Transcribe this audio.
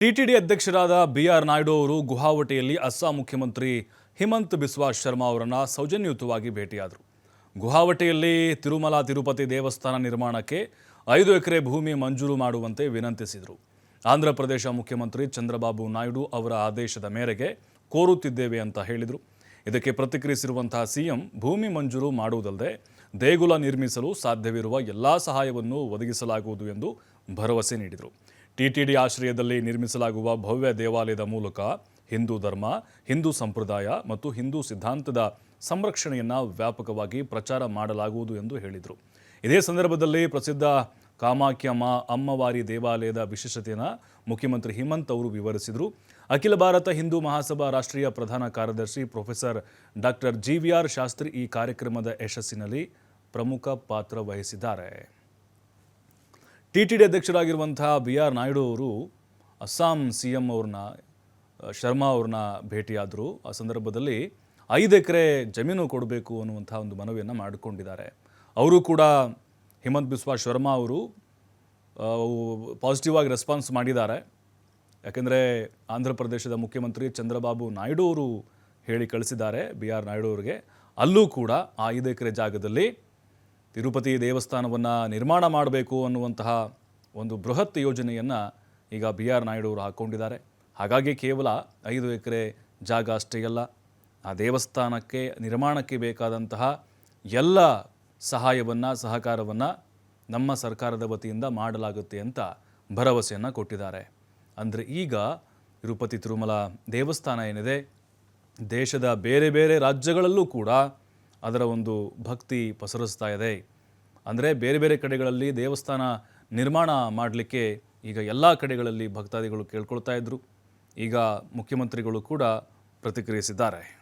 TTD ಅಧ್ಯಕ್ಷರಾದ B R Naidu ಅವರು ಗುವಾಹಟಿಯಲ್ಲಿ ಅಸ್ಸಾಂ ಮುಖ್ಯಮಂತ್ರಿ ಹಿಮಂತ್ ಬಿಸ್ವಾ ಶರ್ಮಾ ಅವರನ್ನು ಸೌಜನ್ಯಯುತವಾಗಿ ಭೇಟಿಯಾದರು. ಗುವಾಹಟಿಯಲ್ಲಿ ತಿರುಮಲ ತಿರುಪತಿ ದೇವಸ್ಥಾನ ನಿರ್ಮಾಣಕ್ಕೆ ಐದು ಎಕರೆ ಭೂಮಿ ಮಂಜೂರು ಮಾಡುವಂತೆ ವಿನಂತಿಸಿದರು. ಆಂಧ್ರಪ್ರದೇಶ ಮುಖ್ಯಮಂತ್ರಿ ಚಂದ್ರಬಾಬು ನಾಯ್ಡು ಅವರ ಆದೇಶದ ಮೇರೆಗೆ ಕೋರುತ್ತಿದ್ದೇವೆ ಅಂತ ಹೇಳಿದರು. ಇದಕ್ಕೆ ಪ್ರತಿಕ್ರಿಯಿಸಿರುವಂತಹ ಸಿಎಂ, ಭೂಮಿ ಮಂಜೂರು ಮಾಡುವುದಲ್ಲದೆ ದೇಗುಲ ನಿರ್ಮಿಸಲು ಸಾಧ್ಯವಿರುವ ಎಲ್ಲಾ ಸಹಾಯವನ್ನು ಒದಗಿಸಲಾಗುವುದು ಎಂದು ಭರವಸೆ ನೀಡಿದರು. ಟಿಟಿಡಿ ಆಶ್ರಯದಲ್ಲಿ ನಿರ್ಮಿಸಲಾಗುವ ಭವ್ಯ ದೇವಾಲಯದ ಮೂಲಕ ಹಿಂದೂ ಧರ್ಮ, ಹಿಂದೂ ಸಂಪ್ರದಾಯ ಮತ್ತು ಹಿಂದೂ ಸಿದ್ಧಾಂತದ ಸಂರಕ್ಷಣೆಯನ್ನು ವ್ಯಾಪಕವಾಗಿ ಪ್ರಚಾರ ಮಾಡಲಾಗುವುದು ಎಂದು ಹೇಳಿದರು. ಇದೇ ಸಂದರ್ಭದಲ್ಲಿ ಪ್ರಸಿದ್ಧ ಕಾಮಾಖ್ಯಮ್ಮ ಅಮ್ಮವಾರಿ ದೇವಾಲಯದ ವಿಶೇಷತೆಯನ್ನು ಮುಖ್ಯಮಂತ್ರಿ ಹಿಮಂತ್ ಅವರು ವಿವರಿಸಿದರು. ಅಖಿಲ ಭಾರತ ಹಿಂದೂ ಮಹಾಸಭಾ ರಾಷ್ಟ್ರೀಯ ಪ್ರಧಾನ ಕಾರ್ಯದರ್ಶಿ professor doctor G V R Shastri ಈ ಕಾರ್ಯಕ್ರಮದ ಯಶಸ್ಸಿನಲ್ಲಿ ಪ್ರಮುಖ ಪಾತ್ರ ವಹಿಸಿದ್ದಾರೆ. ಟಿಟಿಡಿ ಅಧ್ಯಕ್ಷರಾಗಿರುವಂತಹ ಬಿ ಆರ್ ನಾಯ್ಡು ಅವರು ಅಸ್ಸಾಂ ಸಿ ಎಂ ಅವ್ರನ್ನ ಶರ್ಮಾ ಅವ್ರನ್ನ ಭೇಟಿಯಾದರು. ಆ ಸಂದರ್ಭದಲ್ಲಿ ಐದು ಎಕರೆ ಜಮೀನು ಕೊಡಬೇಕು ಅನ್ನುವಂಥ ಒಂದು ಮನವಿಯನ್ನು ಮಾಡಿಕೊಂಡಿದ್ದಾರೆ. ಅವರು ಕೂಡ ಹಿಮಂತ್ ಬಿಸ್ವಾ ಶರ್ಮಾ ಅವರು ಪಾಸಿಟಿವ್ ಆಗಿ ರೆಸ್ಪಾನ್ಸ್ ಮಾಡಿದ್ದಾರೆ. ಯಾಕೆಂದರೆ ಆಂಧ್ರ ಪ್ರದೇಶದ ಮುಖ್ಯಮಂತ್ರಿ ಚಂದ್ರಬಾಬು ನಾಯ್ಡು ಅವರು ಹೇಳಿ ಕಳಿಸಿದ್ದಾರೆ ಬಿ ಆರ್ ನಾಯ್ಡು ಅವರಿಗೆ. ಅಲ್ಲೂ ಕೂಡ ಆ ಐದು ಎಕರೆ ಜಾಗದಲ್ಲಿ ತಿರುಪತಿ ದೇವಸ್ಥಾನವನ್ನು ನಿರ್ಮಾಣ ಮಾಡಬೇಕು ಅನ್ನುವಂತಹ ಒಂದು ಬೃಹತ್ ಯೋಜನೆಯನ್ನು ಈಗ ಬಿ ಆರ್ ನಾಯ್ಡು ಅವರು ಹಾಕ್ಕೊಂಡಿದ್ದಾರೆ. ಹಾಗಾಗಿ ಕೇವಲ ಐದು ಎಕರೆ ಜಾಗ ಅಷ್ಟೇ ಅಲ್ಲ, ಆ ದೇವಸ್ಥಾನಕ್ಕೆ, ನಿರ್ಮಾಣಕ್ಕೆ ಬೇಕಾದಂತಹ ಎಲ್ಲ ಸಹಾಯವನ್ನು, ಸಹಕಾರವನ್ನು ನಮ್ಮ ಸರ್ಕಾರದ ವತಿಯಿಂದ ಮಾಡಲಾಗುತ್ತೆ ಅಂತ ಭರವಸೆಯನ್ನು ಕೊಟ್ಟಿದ್ದಾರೆ. ಅಂದರೆ ಈಗ ತಿರುಪತಿ ತಿರುಮಲ ದೇವಸ್ಥಾನ ಏನಿದೆ, ದೇಶದ ಬೇರೆ ಬೇರೆ ರಾಜ್ಯಗಳಲ್ಲೂ ಕೂಡ ಅದರ ಒಂದು ಭಕ್ತಿ ಪಸರಿಸ್ತಾ ಇದೆ. ಅಂದರೆ ಬೇರೆ ಬೇರೆ ಕಡೆಗಳಲ್ಲಿ ದೇವಸ್ಥಾನ ನಿರ್ಮಾಣ ಮಾಡಲಿಕ್ಕೆ ಈಗ ಎಲ್ಲ ಕಡೆಗಳಲ್ಲಿ ಭಕ್ತಾದಿಗಳು ಕೇಳ್ಕೊಳ್ತಾ ಇದ್ದರು ಈಗ ಮುಖ್ಯಮಂತ್ರಿಗಳು ಕೂಡ ಪ್ರತಿಕ್ರಿಯಿಸಿದ್ದಾರೆ.